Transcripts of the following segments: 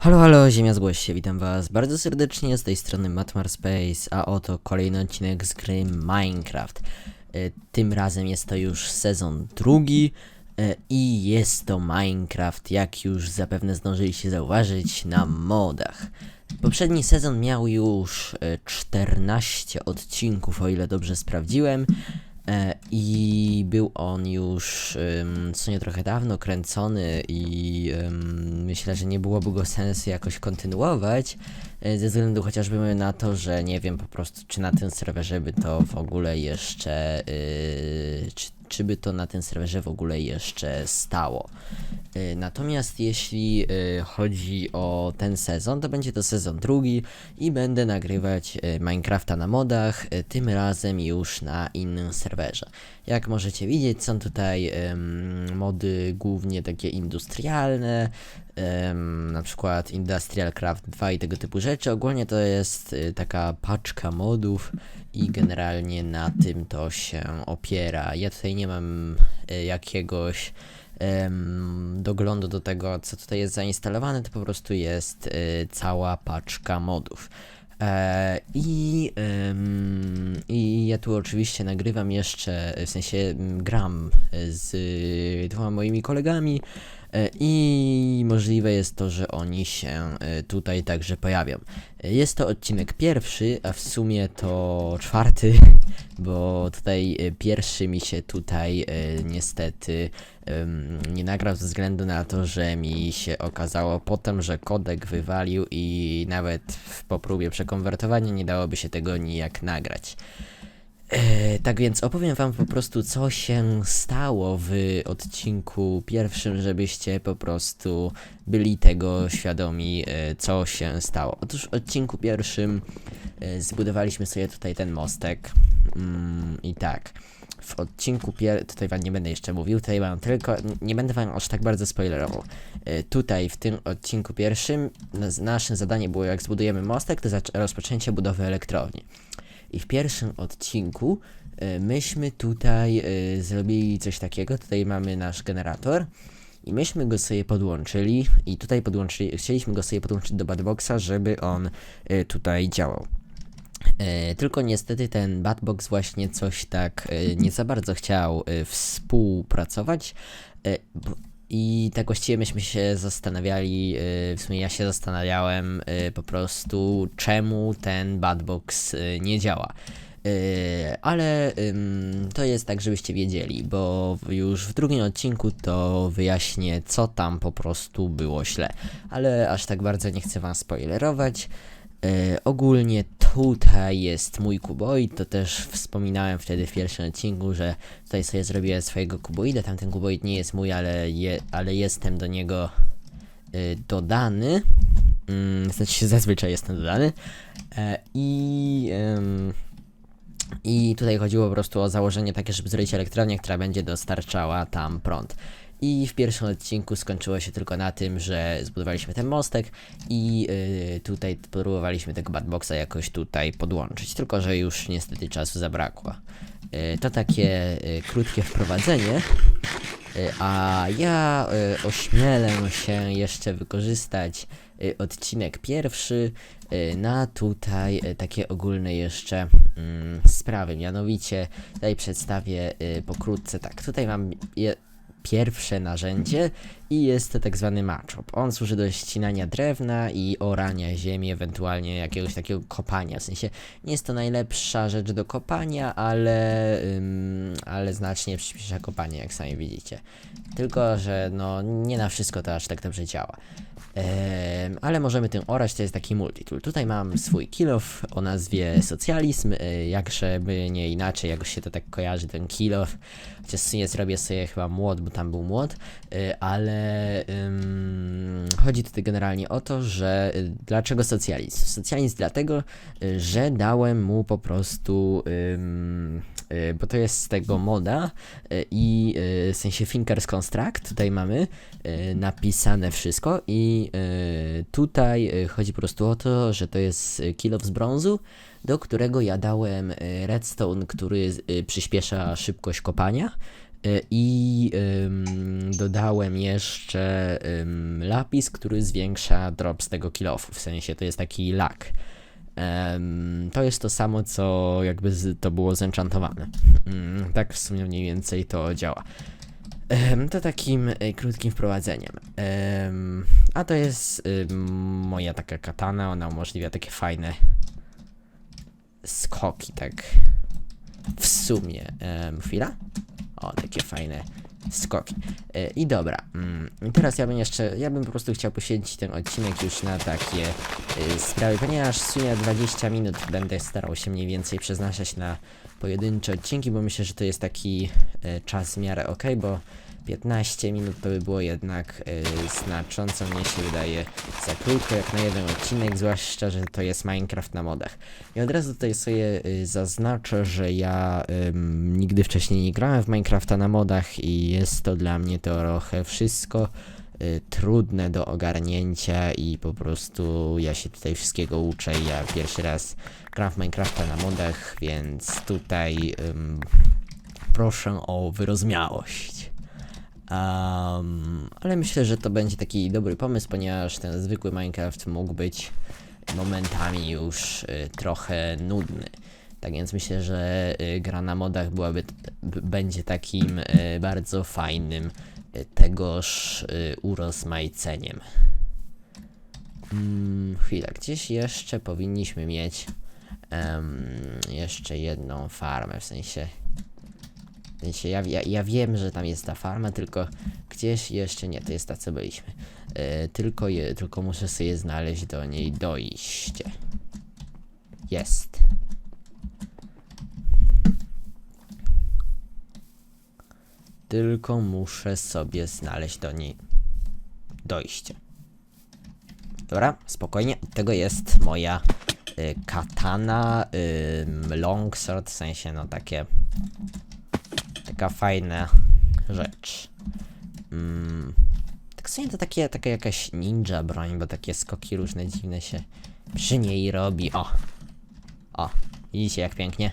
Halo, halo, Ziemia zgłoś się, witam was bardzo serdecznie, z tej strony Matmar Space, a oto kolejny odcinek z gry Minecraft. E, Tym razem jest to już sezon drugi e, i jest to Minecraft, jak już zapewne zdążyliście zauważyć, na modach. Poprzedni sezon miał już e, 14 odcinków, o ile dobrze sprawdziłem. E, I był on już co nie trochę dawno kręcony i myślę, że nie byłoby go sensu jakoś kontynuować, e, ze względu chociażby na to, że nie wiem po prostu, czy na tym serwerze by to w ogóle jeszcze, yy, czy, czy by to na tym serwerze w ogóle jeszcze stało. Y, Natomiast jeśli y, chodzi o ten sezon, to będzie to sezon drugi i będę nagrywać y, Minecrafta na modach, tym razem już na innym serwerze. Jak możecie widzieć, są tutaj ym, mody głównie takie industrialne, ym, na przykład Industrial Craft 2 i tego typu rzeczy. Ogólnie to jest y, taka paczka modów i generalnie na tym to się opiera. Ja tutaj nie mam y, jakiegoś doglądu do tego, co tutaj jest zainstalowane, to po prostu jest y, cała paczka modów. E, I, I ja tu oczywiście nagrywam jeszcze, w sensie gram z y, dwoma moimi kolegami i możliwe jest to, że oni się e, tutaj także pojawią. E, Jest to odcinek pierwszy, a w sumie to czwarty, bo tutaj e, pierwszy mi się tutaj e, niestety nie nagrał ze względu na to, że mi się okazało potem, że kodek wywalił i nawet po próbie przekonwertowania nie dałoby się tego nijak nagrać. E, tak więc opowiem wam po prostu, co się stało w odcinku pierwszym, żebyście po prostu byli tego świadomi, e, co się stało. Otóż w odcinku pierwszym e, zbudowaliśmy sobie tutaj ten mostek. Mm, I tak. W odcinku pier... tutaj wam nie będę jeszcze mówił, tutaj wam tylko, nie będę wam aż tak bardzo spoilerował. E, Tutaj w tym odcinku pierwszym nas- nasze zadanie było jak zbudujemy mostek, to rozpoczęcie budowy elektrowni. I w pierwszym odcinku e, myśmy tutaj e, zrobili coś takiego. Tutaj mamy nasz generator. I myśmy go sobie podłączyli. I tutaj podłączyli, chcieliśmy go sobie podłączyć do Badboxa, żeby on e, tutaj działał. Tylko niestety ten Batbox właśnie coś tak nie za bardzo chciał współpracować. I tak właściwie myśmy się zastanawiali, e, w sumie ja się zastanawiałem e, po prostu, czemu ten Batbox e, nie działa. Ale to jest tak, żebyście wiedzieli, bo już w drugim odcinku to wyjaśnię, co tam po prostu było źle. Ale aż tak bardzo nie chcę wam spoilerować. E, ogólnie tutaj jest mój kuboid, to też wspominałem wtedy w pierwszym odcinku, że tutaj sobie zrobiłem swojego kuboida, tamten kuboid nie jest mój, ale, je, ale jestem do niego y, dodany, mm, znaczy zazwyczaj jestem dodany. E, i tutaj chodziło po prostu o założenie takie, żeby zrobić elektrownię, która będzie dostarczała tam prąd. I w pierwszym odcinku skończyło się tylko na tym, że zbudowaliśmy ten mostek i y, tutaj próbowaliśmy tego badboxa jakoś tutaj podłączyć, tylko że już niestety czasu zabrakło. Y, to takie y, krótkie wprowadzenie, y, a ja y, ośmielę się jeszcze wykorzystać y, odcinek pierwszy y, na tutaj y, takie ogólne jeszcze mm, sprawy. Mianowicie tutaj przedstawię y, pokrótce tak. Tutaj mam je, pierwsze narzędzie i jest to tak zwany matchop. On służy do ścinania drewna i orania ziemi, ewentualnie jakiegoś takiego kopania. W sensie nie jest to najlepsza rzecz do kopania, ale, ym, ale znacznie przyspiesza kopanie, jak sami widzicie. Tylko, że no nie na wszystko to aż tak dobrze działa. Ale możemy tym orać, to jest taki multitool. Tutaj mam swój kilof o nazwie socjalizm, y, jakżeby nie inaczej, jak się to tak kojarzy, ten kilof. Chociaż sumie zrobię sobie chyba młot, bo tam był młot, y, ale chodzi tutaj generalnie o to, że y, dlaczego socjalizm? Socjalizm dlatego, y, że dałem mu po prostu, y, bo to jest z tego moda i w sensie Thinkers Construct, tutaj mamy napisane wszystko i tutaj chodzi po prostu o to, że to jest kilof z brązu, do którego ja dałem redstone, który przyspiesza szybkość kopania I ym, dodałem jeszcze ym, lapis, który zwiększa drop z tego kilofu. W sensie to jest taki lak. To jest to samo, co jakby z, to było zenchantowane. Mm, tak w sumie mniej więcej to działa. Em, to takim y, krótkim wprowadzeniem. Em, a to jest ym, moja taka katana, ona umożliwia takie fajne skoki, tak w sumie. Chwila? O, takie fajne skoki. E, I dobra, mm, teraz ja bym jeszcze, ja bym po prostu chciał poświęcić ten odcinek już na takie y, sprawy, ponieważ w sumie 20 minut będę starał się mniej więcej przeznaczać na pojedyncze odcinki, bo myślę, że to jest taki y, czas w miarę ok, bo 15 minut to by było jednak y, znacząco, mnie się wydaje, za krótko jak na jeden odcinek, zwłaszcza, że to jest Minecraft na modach. I od razu tutaj sobie y, zaznaczę, że ja ym, nigdy wcześniej nie grałem w Minecrafta na modach i jest to dla mnie trochę wszystko y, trudne do ogarnięcia i po prostu ja się tutaj wszystkiego uczę. Ja pierwszy raz gram w Minecrafta na modach, więc tutaj proszę o wyrozumiałość. Um, ale myślę, że to będzie taki dobry pomysł, ponieważ ten zwykły Minecraft mógł być momentami już y, trochę nudny. Tak więc myślę, że y, gra na modach byłaby, będzie takim y, bardzo fajnym y, tegoż y, urozmaiceniem. Mm, chwila, gdzieś jeszcze powinniśmy mieć em, jeszcze jedną farmę, w sensie w ja, ja, ja wiem, że tam jest ta farma, tylko gdzieś jeszcze nie, to jest ta, co byliśmy. E, tylko, je, tylko muszę sobie znaleźć do niej dojście. Jest. Tylko muszę sobie znaleźć do niej dojście. Dobra, spokojnie. Tego jest moja y, katana, y, longsword, w sensie no takie taka fajna rzecz. Mm, tak w sumie to takie, taka jakaś ninja broń, bo takie skoki różne dziwne się przy niej robi. O! O! Widzicie jak pięknie?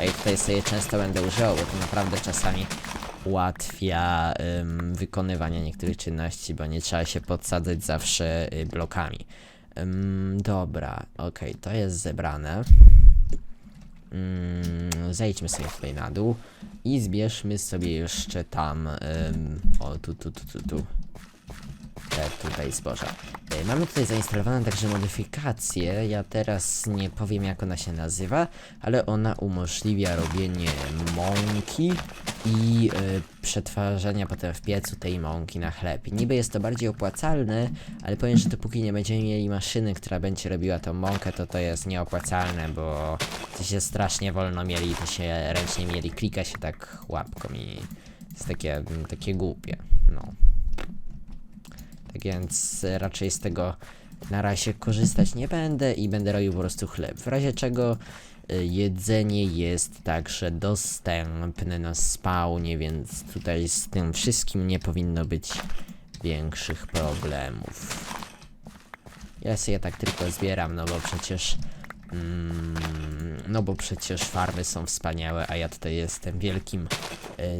Ej, tutaj sobie często będę używał, bo to naprawdę czasami ułatwia ym, wykonywanie niektórych czynności, bo nie trzeba się podsadzać zawsze y, blokami. Ym, dobra, okej, to jest zebrane. Mm, zejdźmy sobie tutaj na dół i zbierzmy sobie jeszcze tam. o, tu, tu, tu, tu, tu. Tutaj zboża. E, Mamy tutaj zainstalowaną także modyfikację. Ja teraz nie powiem jak ona się nazywa, ale ona umożliwia robienie mąki i e, przetwarzania potem w piecu tej mąki na chleb. Niby jest to bardziej opłacalne, ale powiem, że dopóki nie będziemy mieli maszyny, która będzie robiła tą mąkę, to to jest nieopłacalne, bo to się strasznie wolno mieli, to się ręcznie mieli, klika się tak łapką i jest takie, takie głupie. No. Tak więc raczej z tego na razie korzystać nie będę i będę robił po prostu chleb. W razie czego e, jedzenie jest także dostępne na spawnie, więc tutaj z tym wszystkim nie powinno być większych problemów. Ja sobie tak tylko zbieram, no bo przecież Mm, no bo przecież farmy są wspaniałe, a ja tutaj jestem wielkim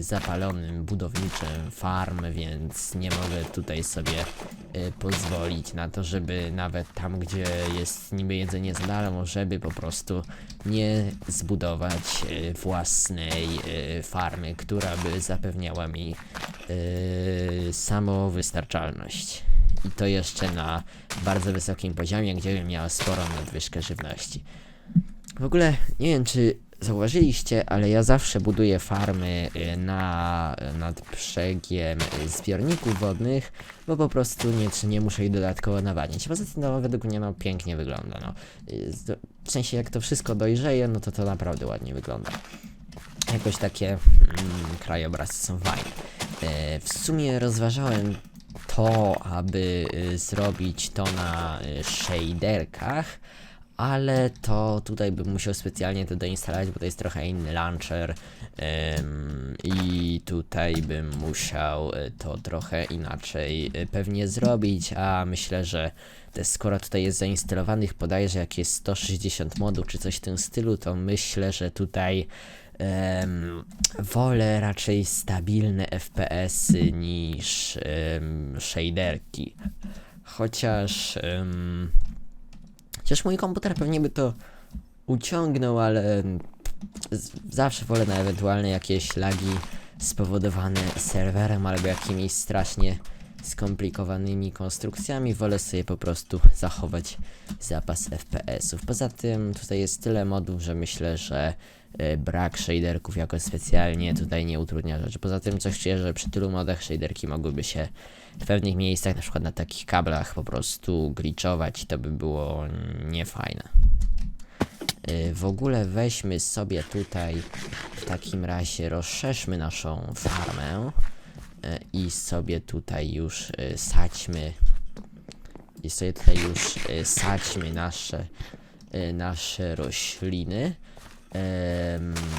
zapalonym budowniczym farm, więc nie mogę tutaj sobie e, pozwolić na to, żeby nawet tam, gdzie jest niby jedzenie za darmo, żeby po prostu nie zbudować e, własnej e, farmy, która by zapewniała mi e, samowystarczalność. I to jeszcze na bardzo wysokim poziomie, gdzie bym miał sporą nadwyżkę żywności. W ogóle nie wiem, czy zauważyliście, ale ja zawsze buduję farmy y, na, nad brzegiem y, zbiorników wodnych, bo po prostu nie, nie muszę ich dodatkowo nawadniać. Poza tym no, według mnie no, pięknie wygląda. No. Y, W sensie jak to wszystko dojrzeje, no to to naprawdę ładnie wygląda. Jakoś takie mm, krajobrazy są fajne. E, w sumie rozważałem to, aby y, zrobić to na y, shaderkach, ale to tutaj bym musiał specjalnie to doinstalować, bo to jest trochę inny launcher ym, i tutaj bym musiał y, to trochę inaczej y, pewnie zrobić, a myślę, że te, skoro tutaj jest zainstalowanych bodajże jakieś 160 modów czy coś w tym stylu, to myślę, że tutaj wolę raczej stabilne FPS-y niż shaderki. Chociaż. Chociaż mój komputer pewnie by to uciągnął, ale z- zawsze wolę na ewentualne jakieś lagi spowodowane serwerem albo jakimiś strasznie skomplikowanymi konstrukcjami. Wolę sobie po prostu zachować zapas FPS-ów. Poza tym tutaj jest tyle modów, że myślę, że e, brak shaderków jakoś specjalnie tutaj nie utrudnia rzeczy. Poza tym coś czuję, że przy tylu modach shaderki mogłyby się w pewnych miejscach, na przykład na takich kablach po prostu glitchować i to by było niefajne. Y, W ogóle weźmy sobie tutaj w takim razie rozszerzmy naszą farmę i sobie tutaj już y, sadźmy i sobie tutaj już y, sadźmy nasze nasze rośliny.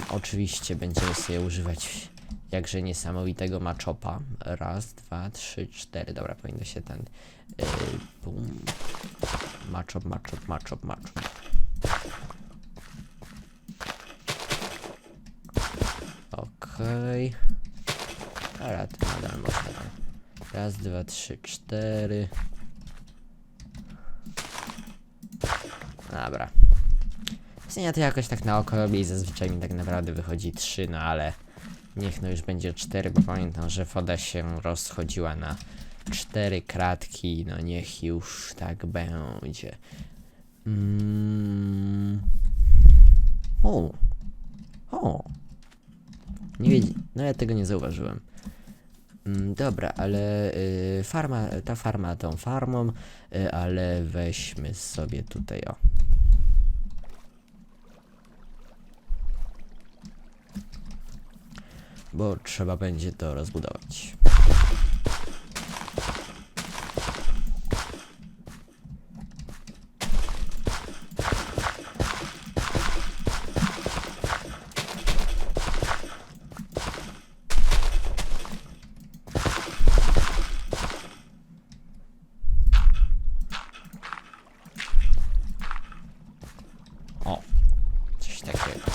Oczywiście będziemy sobie używać jakże niesamowitego maczopa. Raz, dwa, trzy, cztery. Dobra, powinno się ten. Bum. Maczop, maczop, maczop, maczop. Okej. Ale Raz, dwa, trzy, cztery. Dobra. Ja to jakoś tak na oko robię i zazwyczaj mi tak naprawdę wychodzi 3, no ale niech no już będzie 4, bo pamiętam, że woda się rozchodziła na 4 kratki, no niech już tak będzie. Mm. O. O. Nie wiedz... No ja tego nie zauważyłem. Mm, dobra, ale y, farma, ta farma tą farmą, y, ale weźmy sobie tutaj o. Bo trzeba będzie to rozbudować. O, coś takiego.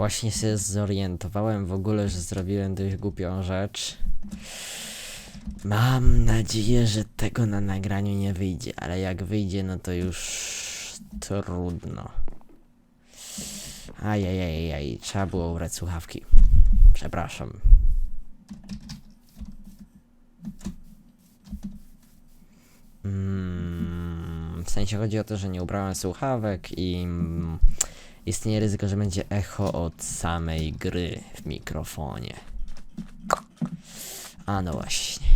Właśnie się zorientowałem w ogóle, że zrobiłem dość głupią rzecz. Mam nadzieję, że tego na nagraniu nie wyjdzie, ale jak wyjdzie, no to już trudno. Ajajajaj, trzeba było ubrać słuchawki. Przepraszam. Mm, w sensie chodzi o to, że nie ubrałem słuchawek i istnieje ryzyko, że będzie echo od samej gry w mikrofonie. A no właśnie.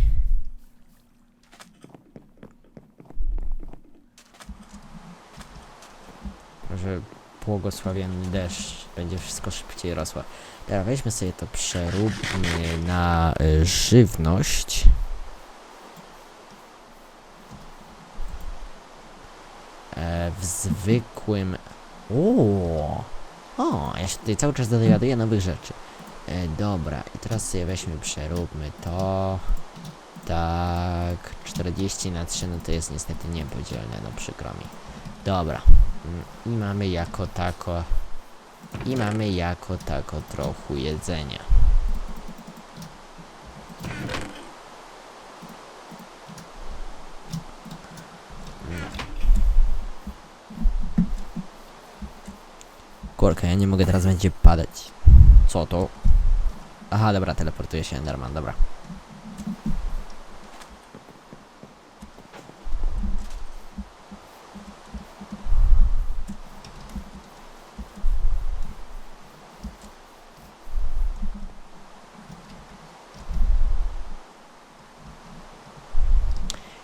Może błogosławienny deszcz będzie wszystko szybciej rosło. Teraz weźmy sobie to, przeróbmy na y, żywność. E, w zwykłym... Uuu. O, ja się tutaj cały czas dowiaduję nowych rzeczy. E, dobra, i teraz sobie weźmy, przeróbmy to. Tak, 40 na 3, no to jest niestety niepodzielne, no przykro mi. Dobra, mm, i mamy jako tako... I mamy jako tako trochę jedzenia. Kurka, ja nie mogę teraz będzie padać. Co to? Aha, dobra, teleportuje się Enderman, dobra.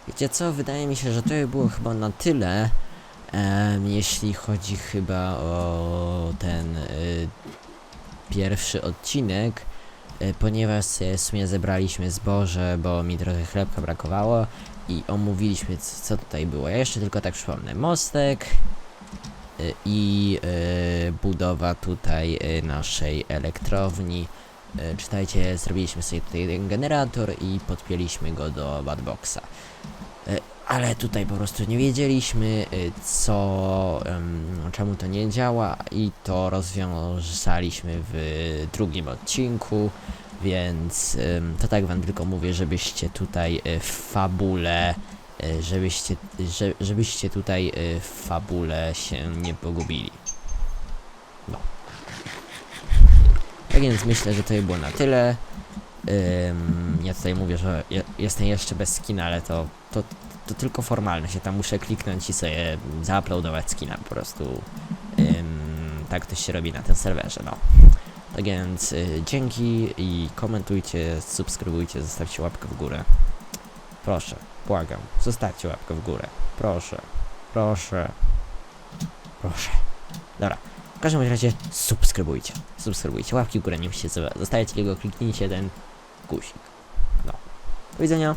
Wiecie co, wydaje mi się, że to by było chyba na tyle, em, jeśli chodzi chyba o ten y, pierwszy odcinek, y, ponieważ w sumie zebraliśmy zboże, bo mi trochę chlebka brakowało i omówiliśmy co, tutaj było. Ja jeszcze tylko tak przypomnę. Mostek, y, i y, budowa tutaj y, naszej elektrowni. Y, Czytajcie, zrobiliśmy sobie tutaj ten generator i podpięliśmy go do Badboxa. Ale tutaj po prostu nie wiedzieliśmy, y, co, em, czemu to nie działa i to rozwiązaliśmy w drugim odcinku, więc to tak wam tylko mówię, żebyście tutaj y, w fabule, y, żebyście, że, żebyście tutaj w fabule się nie pogubili. No. Tak więc myślę, że to by było na tyle. Ja tutaj mówię, że je, jestem jeszcze bez skina, ale to, to, to tylko formalność. Ja tam muszę kliknąć i sobie zauploadować skina po prostu. Ym, tak to się robi na tym serwerze, no. Tak więc y, dzięki i komentujcie, subskrybujcie, zostawcie łapkę w górę. Proszę, błagam, zostawcie łapkę w górę. Proszę, proszę, proszę. Dobra, w każdym razie subskrybujcie, subskrybujcie, łapki w górę nie musicie zostawiać, tylko kliknijcie ten guzik. No. Do widzenia.